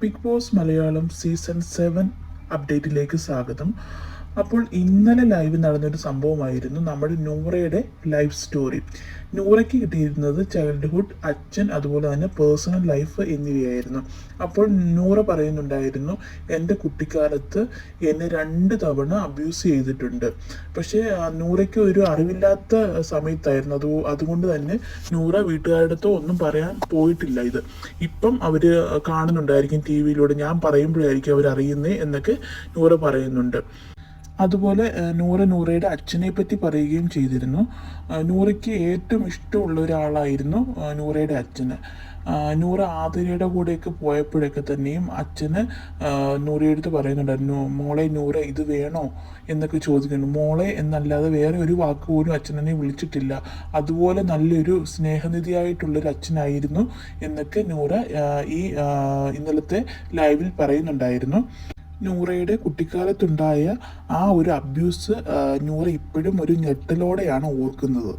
Bigg Boss Malayalam season seven അപ്ഡേറ്റിലേക്ക് സ്വാഗതം. അപ്പോൾ ഇന്നലെ ലൈവ് നടന്നൊരു സംഭവമായിരുന്നു നമ്മുടെ നൂറയുടെ ലൈഫ് സ്റ്റോറി നൂറയ്ക്ക് കിട്ടിയിരുന്നത് ചൈൽഡ്ഹുഡ് അച്ഛൻ അതുപോലെ തന്നെ പേഴ്സണൽ ലൈഫ് എന്നിവയായിരുന്നു. അപ്പോൾ നൂറ പറയുന്നുണ്ടായിരുന്നു എന്റെ കുട്ടിക്കാലത്ത് എന്നെ രണ്ട് തവണ അബ്യൂസ് ചെയ്തിട്ടുണ്ട്. പക്ഷേ നൂറയ്ക്ക് ഒരു അറിവില്ലാത്ത സമയത്തായിരുന്നു. അത് അതുകൊണ്ട് തന്നെ നൂറ വീട്ടുകാരുടെ ഒന്നും പറയാൻ പോയിട്ടില്ല ഇത്. ഇപ്പം അവർ കാണുന്നുണ്ടായിരിക്കും ടി വിയിലൂടെ ഞാൻ പറയുമ്പോഴായിരിക്കും അവർ അറിയുന്നത് എന്നൊക്കെ നൂറ പറയുന്നുണ്ട്. അതുപോലെ നൂറ് നൂറ നൂറയുടെ അച്ഛനെ പറ്റി പറയുകയും ചെയ്തിരുന്നു. നൂറയ്ക്ക് ഏറ്റവും ഇഷ്ടമുള്ള ഒരാളായിരുന്നു നൂറയുടെ അച്ഛന് നൂറ ആതിരയുടെ കൂടെയൊക്കെ പോയപ്പോഴൊക്കെ തന്നെയും അച്ഛന് നൂറയെടുത്ത് നൂറയുടെ പറയുന്നുണ്ടായിരുന്നു മോളെ നൂറ ഇത് വേണോ? എന്നൊക്കെ ചോദിക്കുന്നു മോളെ എന്നല്ലാതെ വേറെ ഒരു വാക്ക് പോലും അച്ഛനെ വിളിച്ചിട്ടില്ല. അതുപോലെ നല്ലൊരു സ്നേഹനിധിയായിട്ടുള്ളൊരു അച്ഛനായിരുന്നു എന്നൊക്കെ നൂറ ഈ ഇന്നലത്തെ ലൈവിൽ പറയുന്നുണ്ടായിരുന്നു. നൂറയുടെ കുട്ടിക്കാലത്തുണ്ടായ ആ ഒരു അബ്യൂസ് നൂറ ഇപ്പോഴും ഒരു ഞെട്ടലോടെയാണ് ഓർക്കുന്നത്.